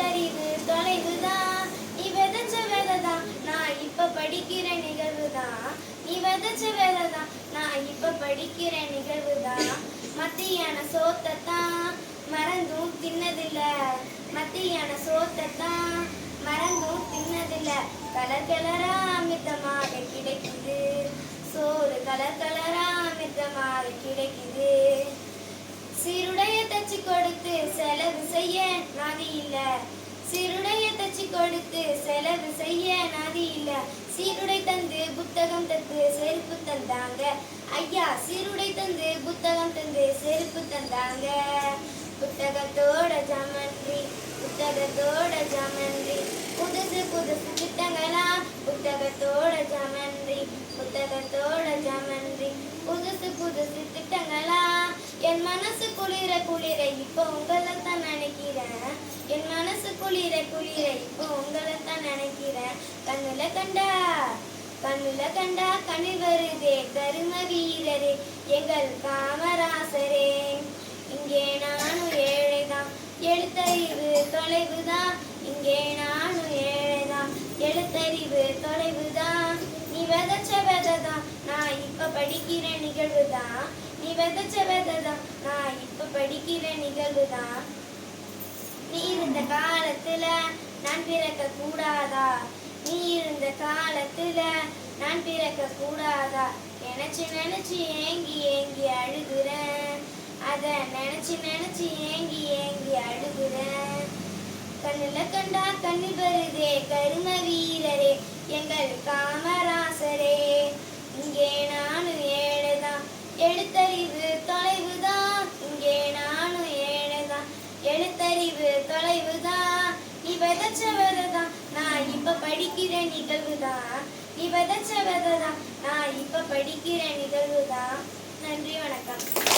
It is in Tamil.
தெரியுது தொலைவுதான். நீ விதைச்ச வேலைதான் நான் இப்ப படிக்கிற நிகழ்வுதான். நீ விதைச்ச வேலைதான் நான் இப்ப படிக்கிற நிகழ்வுதான். மத்தியான சோத்தத்தான் மறந்தும் தின்னதில்ல. மத்தியான சோத்தத்தான் மறந்தும் தின்னதில்ல. கலர் கலரா அமிர்தமாக கிடைக்குது. சோறு கலர் செய்ய நாதி இல்ல. சீருடைய தச்சு கொடுத்து செலவு செய்ய நாதி இல்ல. சீருடை தந்து புத்தகம் தந்து செருப்பு தந்தாங்க. ஐயா சீருடை தந்து புத்தகம் தந்து செருப்பு தந்தாங்க. புத்தகத்தோட ஜாமன்றி புத்தகத்தோட ஜாமன்றி. புதுசு புதுசு திட்டங்களா? புத்தகத்தோட ஜாமன்றி புத்தகத்தோட ஜாமன்றி. புதுசு புதுசு திட்டங்களா? என் மனசு குளிர குளிர இப்போ உங்கள் தான் நினைக்கிறேன் என் மனசு குளிரை குளிரை. இப்போ உங்களை தான் நினைக்கிறேன். கண்ணுல கண்டா கண்ணுல கண்டா கண்ணில் வருதே கரும வீரரே எங்கள் காமராசரே. இங்கே நானும் ஏழைதான். எழுத்தறிவு தொலைவுதான். இங்கே நானும் ஏழைதான். எழுத்தறிவு தொலைவுதான். நீ விதைச்ச விதைதான். நான் இப்ப படிக்கிற நிகழ்வுதான். நீ விதச்ச விதைதான். நான் இப்ப படிக்கிற நிகழ்வுதான். நீ இருந்த காலத்துல நான் பிறக்க கூடாதா நீ இருந்த காலத்துல நான் பிறக்க கூடாதா நினைச்சு நினைச்சு ஏங்கி ஏங்கி அழுகுறேன். அத நினைச்சு நினைச்சு ஏங்கி ஏங்கி அழுகுறேன். கண்ணுல கண்டா கண்ணு வருதே கரும வீரரே. எங்கள் காமர நீ நான் இப்ப படிக்கிற நிகழ்வுதான். நீ விதைச்ச நான் இப்ப படிக்கிற நிகழ்வுதான். நன்றி வணக்கம்.